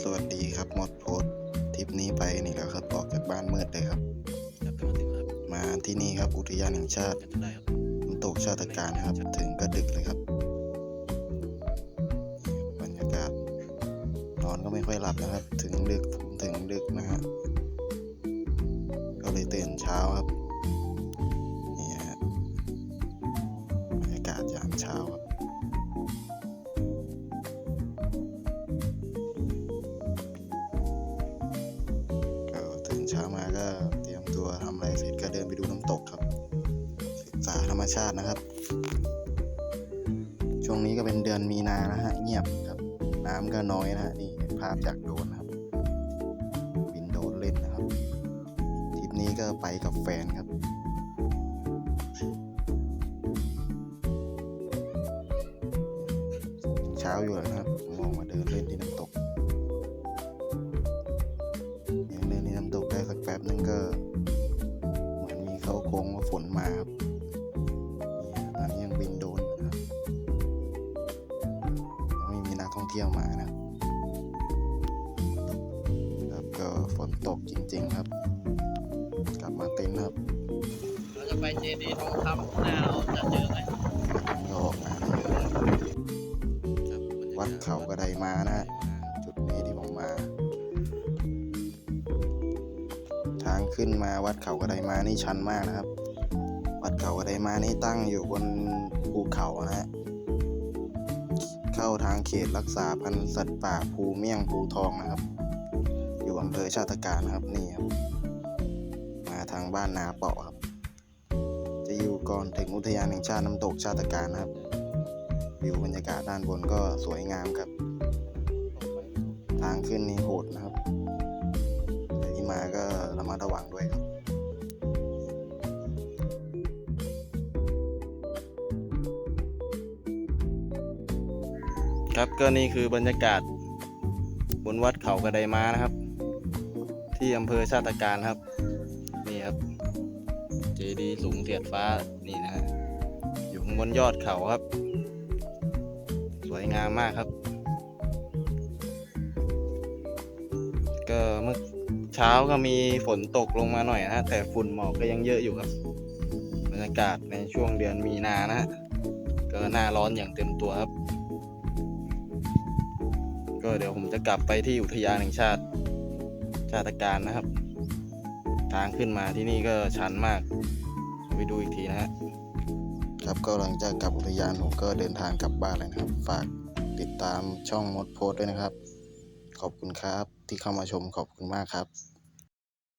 สวัสดีครับมดโพสต์ทริปนี้ไปนี่แหล้วครับออกจากบ้านมืดเลยครับครับเป็นวันที่ครับ มาที่นี่ครับอุทยานแห่งชาติกันจะได้ครับน้ำตกชาติการครับ ถึงกระดึกเลยครับ บรรยากาศนอนก็ไม่ค่อยหลับนะครับ ถึงดึกผมถึงดึกนะฮะก็เลยตื่นเช้าครับนี่ฮะบรรยากาศยามเช้าครับ ช้ามาก็เตรียมตัวทำอะไรเสร็จก็เดินไปดูน้ำตกครับ ศึกษาธรรมชาตินะครับ ช่วงนี้ก็เป็นเดือนมีนานะฮะเงียบครับ น้ำก็น้อยนะฮะนี่ภาพจากโดรนนะครับ บินโดรนเล่นนะครับทริปนี้ก็ไปกับแฟนครับเช้าอยู่แล้วนะครับมออกมาเดินเล่นที่น้ำตก ป๊บนึงก็ เหมือนมีเขาโค้งว่าฝนมาครับนี่ตอนนี้ยังบินโดรนอยู่นะครับยังไม่มีนักท่องเที่ยวมานะครับครับก็ฝนตกจริง ๆ ครับ กลับมาเต็นท์ครับเราจะไปเจดีย์ทองคำหน้าเราจะเจอไหมก็ออกมานี่ครับครับวัดเขากระไดมานะ ขึ้นมาวัดเขากระไดมานี่ชันมากนะครับ วัดเขากระไดมานี่ตั้งอยู่บนภูเขานะฮะเข้าทางเขตรักษาพันธุ์สัตว์ป่าภูเมี่ยงภูทองนะครับ อยู่อำเภอชาติการครับนี่ครับ มาทางบ้านนาเปาะครับ จะอยู่ก่อนถึงอุทยานแห่งชาติน้ำตกชาติการนะครับวิวบรรยากาศด้านบนก็สวยงามครับ ทางขึ้นนี่โหดนะครับที่มาก็ มัดระวังด้วยครับครับก็นี่คือบรรยากาศ บนวัดเขากระไดม้านะครับ ที่อำเภอชาติการครับ นี่ครับ เจดีสูงเสียดฟ้านี่นะฮะอยู่ข้างบนยอดเขาครับ สวยงามมากครับ ก็เมื่อ เช้าก็มีฝนตกลงมาหน่อยนะฮะแต่ฝุ่นหมอกก็ยังเยอะอยู่ครับบรรยากาศในช่วงเดือนมีนานะฮะก็หน้าร้อนอย่างเต็มตัวครับ ก็เดี๋ยวผมจะกลับไปที่อุทยานแห่งชาติชาติการนะครับ ทางขึ้นมาที่นี่ก็ชันมากไปดูอีกทีนะฮะครับก็หลังจากกลับอุทยานผมก็เดินทางกลับบ้านเลยนะครับ ฝากติดตามช่องมดโพสด้วยนะครับ ขอบคุณครับ ที่เข้ามาชมขอบคุณมากครับ